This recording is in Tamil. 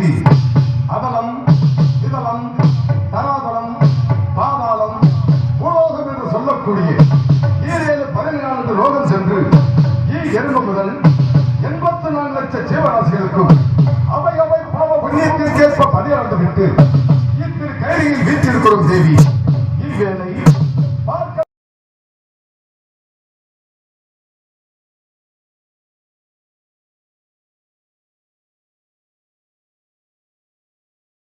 ஓம் அதலம் இதலம் தராதலம் பாதாளம் பூலோகம் என்று சொல்லக்கூடிய ஈரேழு பதினான்கு லோகம் சென்று ஈ எறும்பு முதல் எண்பத்தி நான்கு லட்ச ஜீவராசிகளுக்கும் அவை அவை பாவ புண்ணியத்திற்கேற்ப பதியறந்து விட்டு இத்திரு கையில் வீற்றிருக்கிறோம் தேவி.